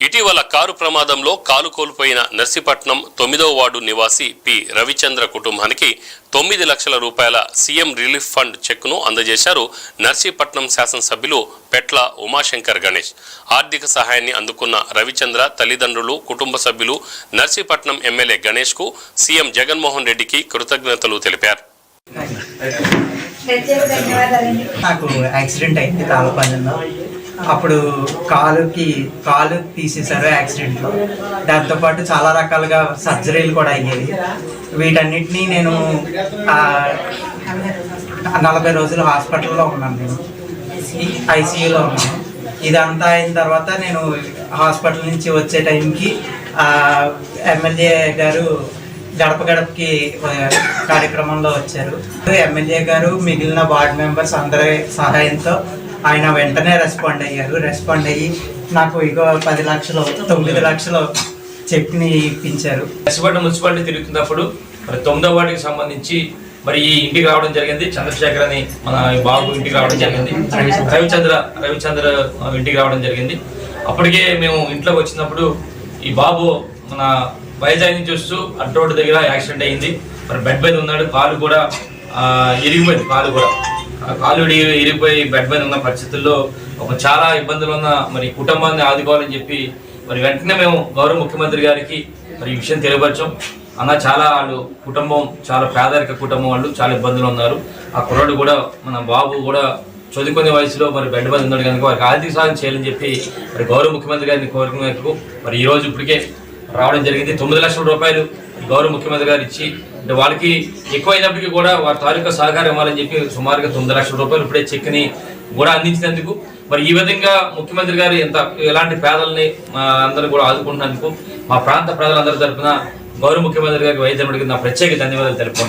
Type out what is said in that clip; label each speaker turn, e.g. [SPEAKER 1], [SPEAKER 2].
[SPEAKER 1] ఇటీవల కారు ప్రమాదంలో కాలు కోల్పోయిన నర్సీపట్నం తొమ్మిదవ వార్డు నివాసి పి. రవిచంద్ర కుటుంబానికి తొమ్మిది లక్షల రూపాయల సీఎం రిలీఫ్ ఫండ్ చెక్ను అందజేశారు నర్సీపట్నం శాసనసభ్యులు పెట్ల ఉమాశంకర్ గణేష్. ఆర్థిక సహాయాన్ని అందుకున్న రవిచంద్ర తల్లిదండ్రులు కుటుంబ సభ్యులు నర్సీపట్నం ఎమ్మెల్యే గణేష్కు సీఎం జగన్మోహన్ రెడ్డికి కృతజ్ఞతలు తెలిపారు.
[SPEAKER 2] నాకు యాక్సిడెంట్ అయింది తాళపల్లిలో అప్పుడు కాలుకి కాలు తీసేశారు యాక్సిడెంట్లో. దాంతోపాటు చాలా రకాలుగా సర్జరీలు కూడా అయ్యాయి. వీటన్నిటినీ నేను నలభై రోజులు హాస్పిటల్లో ఉన్నాను నేను. ఐసీయూలో ఉన్నాను. ఇదంతా అయిన తర్వాత నేను హాస్పిటల్ నుంచి వచ్చే టైంకి ఎమ్మెల్యే గారు గడప గడపకి కార్యక్రమంలో వచ్చారు. ఎమ్మెల్యే గారు మిగిలిన వార్డ్ మెంబర్స్ అందరి సహాయంతో ఆయన వెంటనే రెస్పాండ్ అయ్యారు. రెస్పాండ్ అయ్యి నాకు ఇగో పది లక్షలు తొమ్మిది లక్షలు చెక్ని ఇప్పించారు.
[SPEAKER 3] కసిపట్నం మున్సిపాలిటీ తిరుగుతున్నప్పుడు మరి తొమ్మిదో వాటికి సంబంధించి మరి ఈ ఇంటికి రావడం జరిగింది. చంద్రశేఖర్ అని మన బాబు ఇంటికి రావడం జరిగింది. రవిచంద్ర రవిచంద్ర ఇంటికి రావడం జరిగింది. అప్పటికే మేము ఇంట్లోకి వచ్చినప్పుడు ఈ బాబు మన వైజాగ్ నుంచి వస్తూ అడ్డు రోడ్డు దగ్గర యాక్సిడెంట్ అయింది. మరి బెడ్ మీద ఉన్నాడు. కాలు కూడా ఇరిగిపోయింది కాలు కూడా. ఆ కాలు ఇరిగిపోయి బెడ్ మీద ఉన్న పరిస్థితుల్లో ఒక చాలా ఇబ్బందులు ఉన్న మరి కుటుంబాన్ని ఆదుకోవాలని చెప్పి మరి వెంటనే మేము గౌరవ ముఖ్యమంత్రి గారికి మరి ఈ విషయం తెలియపరచాం. అన్న చాలా వాళ్ళు కుటుంబం చాలా పేదరిక కుటుంబం వాళ్ళు చాలా ఇబ్బందులు ఉన్నారు. ఆ కుర్రాడు కూడా మన బాబు కూడా చదువుకునే వయసులో మరి బెడ్ మీద ఉన్నాడు కనుక వారికి ఆర్థిక సహాయం చేయాలని చెప్పి మరి గౌరవ ముఖ్యమంత్రి గారిని కోరిన మేరకు మరి ఈరోజు ఇప్పటికే రావడం జరిగింది. తొమ్మిది లక్షల రూపాయలు గౌరవ ముఖ్యమంత్రి గారు ఇచ్చి అంటే వాళ్ళకి ఎక్కువ అయినప్పటికీ కూడా వారి తాలూకా సహకారం ఇవ్వాలని చెప్పి సుమారుగా తొమ్మిది లక్షల రూపాయలు ఇప్పుడే చెక్ని కూడా అందించినందుకు మరి ఈ విధంగా ముఖ్యమంత్రి గారు ఎంత ఎలాంటి పేదల్ని అందరూ కూడా ఆదుకుంటున్నందుకు మా ప్రాంత ప్రజలందరి తరపున గౌరవ ముఖ్యమంత్రి గారికి వైద్యం నా ప్రత్యేక ధన్యవాదాలు తెలుపుకుంటున్నాను.